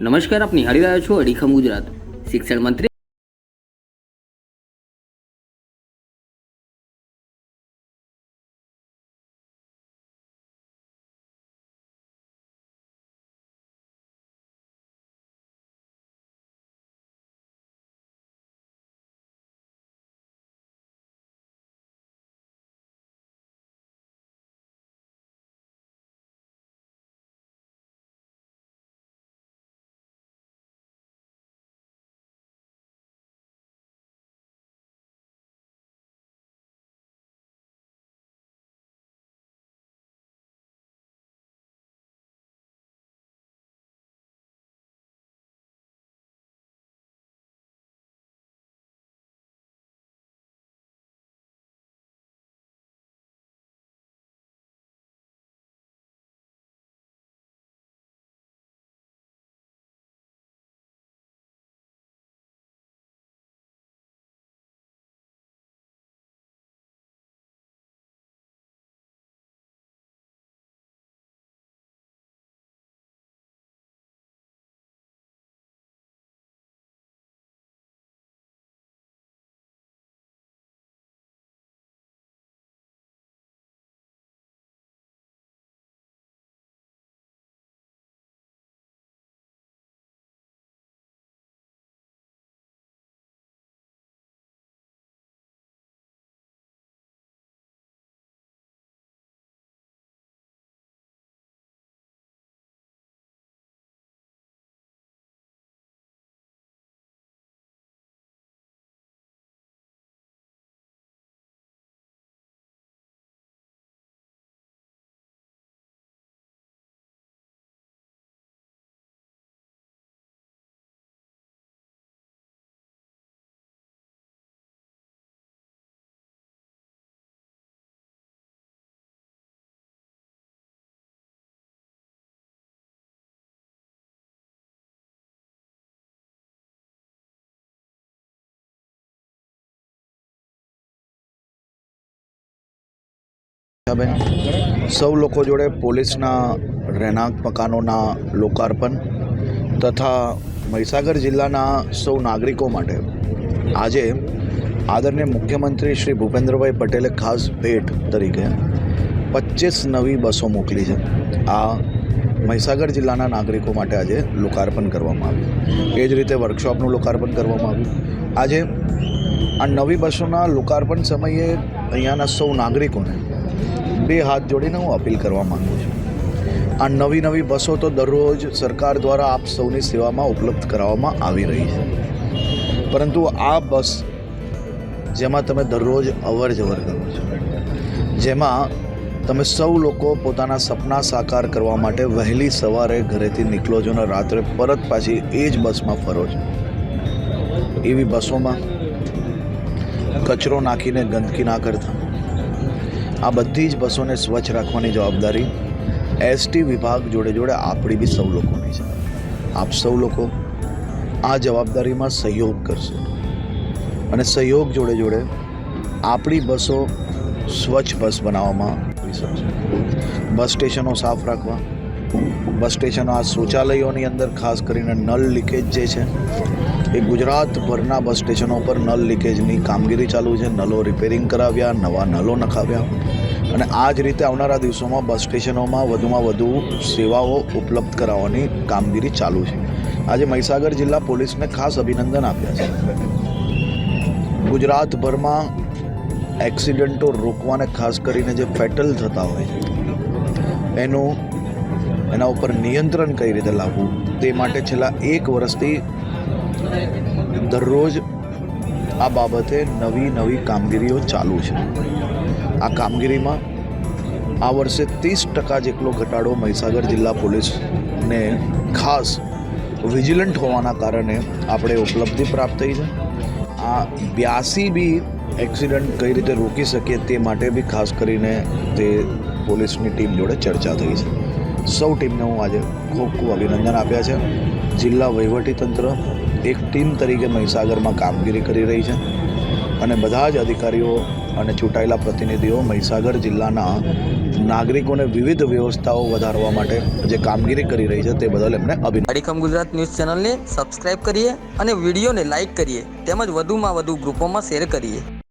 નમસ્કાર આપ નિહાળી રહ્યા છો અડીખમ ગુજરાત. શિક્ષણ મંત્રી બેન સૌ લોકો જોડે પોલીસના રહેણાંક મકાનોના લોકાર્પણ તથા મહીસાગર જિલ્લાના સૌ નાગરિકો માટે આજે આદરણીય મુખ્યમંત્રી શ્રી ભૂપેન્દ્રભાઈ પટેલે ખાસ ભેટ તરીકે પચીસ નવી બસો મોકલી છે. આ મહીસાગર જિલ્લાના નાગરિકો માટે આજે લોકાર્પણ કરવામાં આવ્યું. એ જ રીતે વર્કશોપનું લોકાર્પણ કરવામાં આવ્યું. આજે આ નવી બસોના લોકાર્પણ સમયે અહીંયાના સૌ નાગરિકોને બે હાથ જોડીને હું અપીલ કરવા માંગુ છું. આ નવી નવી બસો તો દરરોજ સરકાર દ્વારા આપ સૌની સેવામાં ઉપલબ્ધ કરાવવામાં આવી રહી છે. પરંતુ આ બસ જેમાં તમે દરરોજ અવર જવર કરો છો, જેમાં તમે સૌ લોકો પોતાના સપના સાકાર કરવા માટે વહેલી સવારે ઘરેથી નીકળો છો અને રાત્રે પરત પાછી એ જ બસમાં ફરો છો. એવી બસોમાં કચરો નાખીને ગંદકી ના કરતા. આ બધી જ બસોને સ્વચ્છ રાખવાની જવાબદારી એસટી વિભાગ જોડે જોડે આપણી બી સૌ લોકોની છે. આપ સૌ લોકો આ જવાબદારીમાં સહયોગ કરશો. અને સહયોગ જોડે જોડે આપણી બસો સ્વચ્છ બસ બનાવવામાં બસ સ્ટેશનો સાફ રાખવા. બસ સ્ટેશનો આ શૌચાલયોની અંદર ખાસ કરીને નલ લીકેજ જે છે એ ગુજરાતભરના બસ સ્ટેશનો પર નળ લીકેજની કામગીરી ચાલુ છે. નલો રિપેરિંગ કરાવ્યા, નવા નલો નખાવ્યા અને આ જ રીતે આવનારા દિવસોમાં બસ સ્ટેશનોમાં વધુમાં વધુ સેવાઓ ઉપલબ્ધ કરાવવાની કામગીરી ચાલુ છે. આજે મહીસાગર જિલ્લા પોલીસને ખાસ અભિનંદન આપ્યા છે. ગુજરાતભરમાં એક્સિડન્ટો રોકવાને ખાસ કરીને જે ફેટલ થતા હોય છે, એનું એના ઉપર નિયંત્રણ કઈ રીતે લાવવું તે માટે છેલ્લા એક વર્ષથી દરરોજ આ બાબતે નવી નવી કામગીરીઓ ચાલુ છે. આ કામગીરીમાં આ વર્ષે ત્રીસ ટકા જેટલો ઘટાડો મહીસાગર જિલ્લા પોલીસને ખાસ વિજિલન્ટ હોવાના કારણે આપણે ઉપલબ્ધિ પ્રાપ્ત થઈ છે. આ બ્યાસી બી એક્સિડન્ટ કઈ રીતે રોકી શકીએ તે માટે બી ખાસ કરીને તે પોલીસની ટીમ જોડે ચર્ચા થઈ છે. સૌ ટીમને હું આજે ખૂબ ખૂબ અભિનંદન આપ્યા છે. જિલ્લા વહીવટીતંત્ર એક ટીમ તરીકે મહીસાગરમાં કામગીરી કરી રહી છે અને બધા જ અધિકારીઓ અને ચૂંટાયેલા પ્રતિનિધિઓ મહીસાગર જિલ્લાના નાગરિકોને વિવિધ વ્યવસ્થાઓ વધારવા માટે જે કામગીરી કરી રહી છે તે બદલ એમને અભિનંદન. અડીખમ ગુજરાત ન્યૂઝ ચેનલને સબસ્ક્રાઇબ કરીએ અને વિડીયોને લાઇક કરીએ. તેમજ વધુમાં વધુ ગ્રુપોમાં શેર કરીએ.